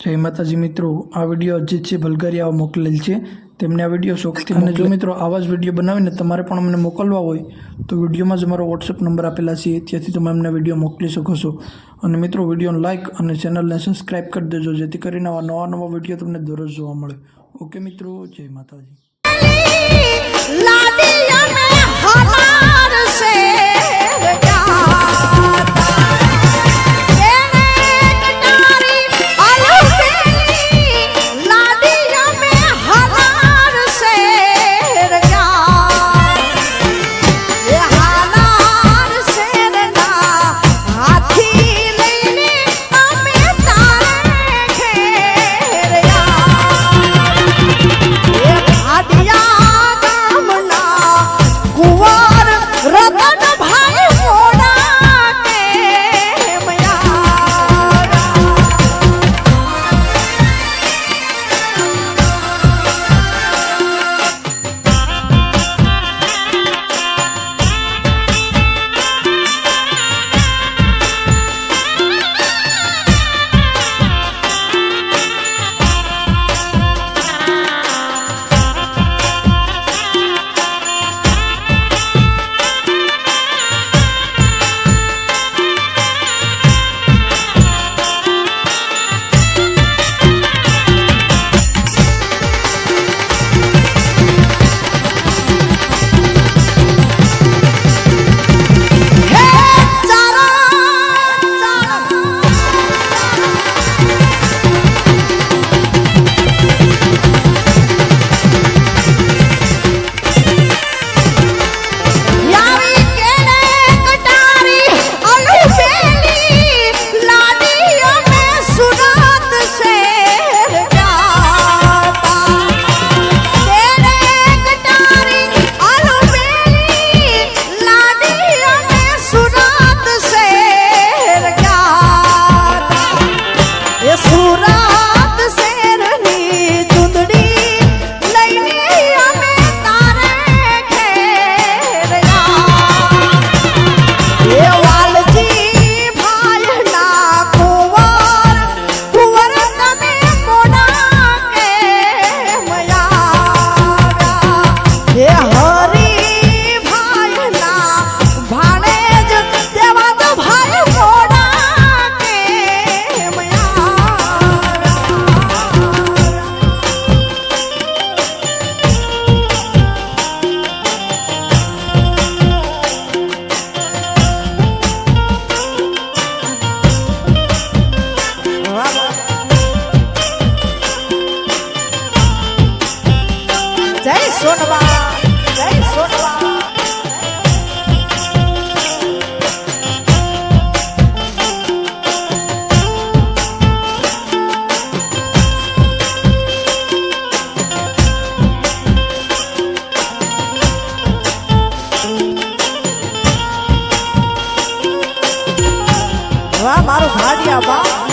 જય માતાજી મિત્રો આ વીડિયો અજીતસિંહ ભલગરિયા મોકલેલ છે. તેમને આ વીડિયો શોખથી અને જો મિત્રો આવા જ વીડિયો બનાવીને તમારે પણ અમને મોકલવા હોય તો વિડીયોમાં જ અમારો વોટ્સઅપ નંબર આપેલા છે ત્યાંથી તમે અમને વીડિયો મોકલી શકો છો. અને મિત્રો વિડીયોને લાઇક અને ચેનલને સબસ્ક્રાઈબ કરી દેજો જેથી કરીને આવા નવા નવા વીડિયો તમને દરરોજ જોવા મળે. ઓકે મિત્રો જય માતાજી. વાહ મારું ભાડિયા બા